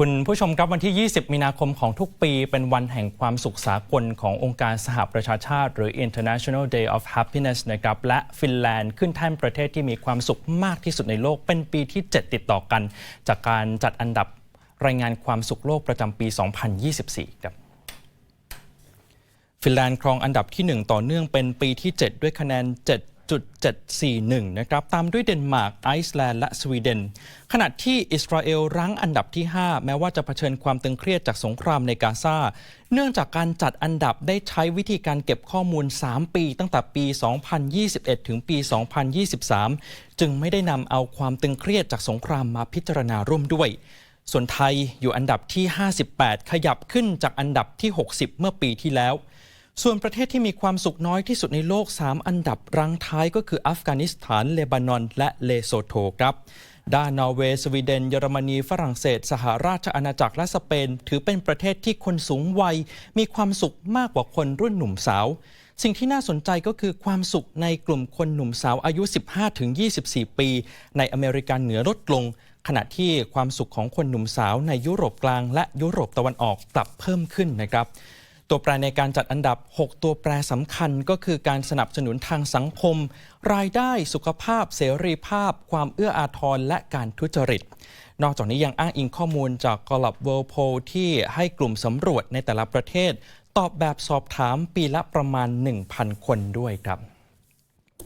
คุณผู้ชมครับวันที่ 20 มีนาคมของทุกปี เป็นวันแห่งความสุขสากลขององค์การสหประชาชาติ หรือ International Day of Happiness นะครับและฟินแลนด์ขึ้นแท่นประเทศที่มีความสุขมากที่สุดในโลก เป็นปีที่ 7 ติดต่อกัน จากการจัดอันดับรายงานความสุขโลกประจำปี 2024 ครับฟินแลนด์ครองอันดับที่ 1 ต่อเนื่องเป็นปีที่ 7 ด้วยคะแนน 7.741 นะครับ ตามด้วยเดนมาร์ก ไอซ์แลนด์ และสวีเดน ขณะที่อิสราเอลรั้งอันดับที่ 5 แม้ว่าจะเผชิญความตึงเครียดจากสงครามในกาซา เนื่องจากการจัดอันดับได้ใช้วิธีการเก็บข้อมูล 3 ปี ตั้งแต่ปี 2021 ถึงปี 2023 จึงไม่ได้นำเอาความตึงเครียดจากสงครามมาพิจารณาร่วมด้วยส่วนไทยอยู่อันดับที่ 58 ขยับขึ้นจากอันดับที่ 60 เมื่อปีที่แล้ว ส่วนประเทศที่มีความสุขน้อยที่สุดในโลก 3 อันดับรังท้ายก็คืออัฟกานิสถานเลบานอน และเลโซโทครับด้านนอร์เวย์สวีเดน เยอรมนี ฝรั่งเศส สหราชอาณาจักรและสเปน ถือเป็นประเทศที่คนสูงวัย มีความสุขมากกว่าคนรุ่นหนุ่มสาว สิ่งที่น่าสนใจก็คือความสุขในกลุ่มคนหนุ่มสาวอายุ 15-24 ปี ในอเมริกาเหนือลดลง ขณะที่ความสุขของคนหนุ่มสาวในยุโรปกลางและยุโรปตะวันออกกลับเพิ่มขึ้นนะครับ ตัวแปรในการจัดอันดับ 6 ตัวแปรสำคัญก็คือการสนับสนุนทางสังคม รายได้สุขภาพ เสรีภาพ ความเอื้ออาทรและการทุจริต นอกจากนี้ยังอ้างอิงข้อมูลจากกลับเวิลด์โพที่ให้กลุ่มสำรวจในแต่ละประเทศ ตอบแบบสอบถามปีละประมาณ 1,000 คนด้วยครับ